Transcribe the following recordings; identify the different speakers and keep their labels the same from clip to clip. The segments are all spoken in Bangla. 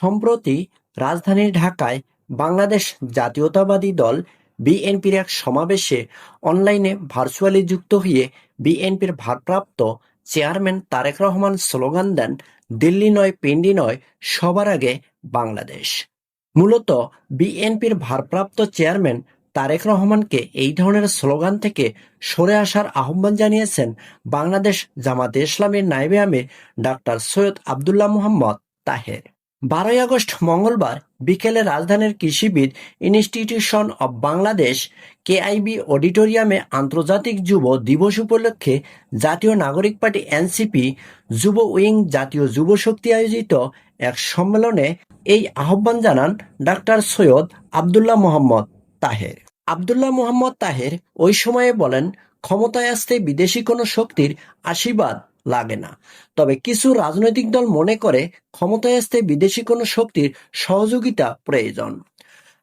Speaker 1: সম্প্রতি রাজধানী ঢাকায় বাংলাদেশ জাতীয়তাবাদী দল বিএনপির এক সমাবেশে অনলাইনে ভার্চুয়ালি যুক্ত হয়ে বিএনপির ভারপ্রাপ্ত চেয়ারম্যান তারেক রহমান স্লোগান দেন, দিল্লি নয়, পিন্ডি নয়, সবার আগে বাংলাদেশ। মূলত বিএনপির ভারপ্রাপ্ত চেয়ারম্যান তারেক রহমানকে এই ধরনের স্লোগান থেকে সরে আসার আহ্বান জানিয়েছেন বাংলাদেশ জামাতে ইসলামের নায়েবে আমির ডাক্তার সৈয়দ আবদুল্লাহ মোহাম্মদ তাহের। বারোই আগস্ট মঙ্গলবার বিকেলে রাজধানীর কৃষিবিদ ইনস্টিটিউশন অব বাংলাদেশ কেআইবি অডিটোরিয়ামে আন্তর্জাতিক যুব দিবস উপলক্ষে জাতীয় নাগরিক পার্টি এনসিপি যুব উইং জাতীয় যুব শক্তি আয়োজিত এক সম্মেলনে এই আহ্বান জানান ডাক্তার সৈয়দ আবদুল্লাহ মোহাম্মদ তাহের। আবদুল্লাহ মোহাম্মদ তাহের ওই সময়ে বলেন, ক্ষমতায় আসতে বিদেশি কোনো শক্তির আশীর্বাদ লাগে না। তবে কিছু রাজনৈতিক দল মনে করে ক্ষমতায় আসতে বিদেশি কোনো শক্তির সহযোগিতা প্রয়োজন।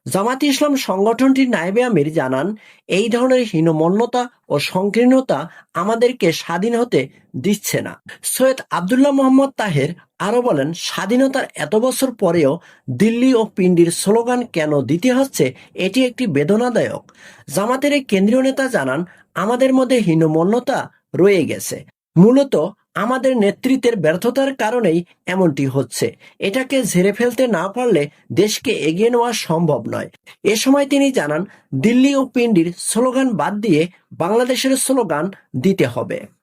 Speaker 1: জামাত ইসলাম সংগঠনটির নায়েবে আমির জানান, এই ধরনের হীনমন্যতা ও সংকীর্ণতা আমাদেরকে স্বাধীন হতে দিচ্ছে না। সৈয়দ আবদুল্লাহ মোহাম্মদ তাহের আরও বলেন, স্বাধীনতার এত বছর পরেও দিল্লি ও পিন্ডির স্লোগান কেন দিতে হচ্ছে, এটি একটি বেদনাদায়ক। জামাতের কেন্দ্রীয় নেতা জানান, আমাদের মধ্যে হীনমন্যতা রয়ে গেছে। মূলত আমাদের নেতৃত্বের ব্যর্থতার কারণেই এমনটি হচ্ছে। এটাকে ঝেড়ে ফেলতে না পারলে দেশকে এগিয়ে নেওয়া সম্ভব নয়। এ সময় তিনি জানান, দিল্লি ও পিন্ডির স্লোগান বাদ দিয়ে বাংলাদেশের স্লোগান দিতে হবে।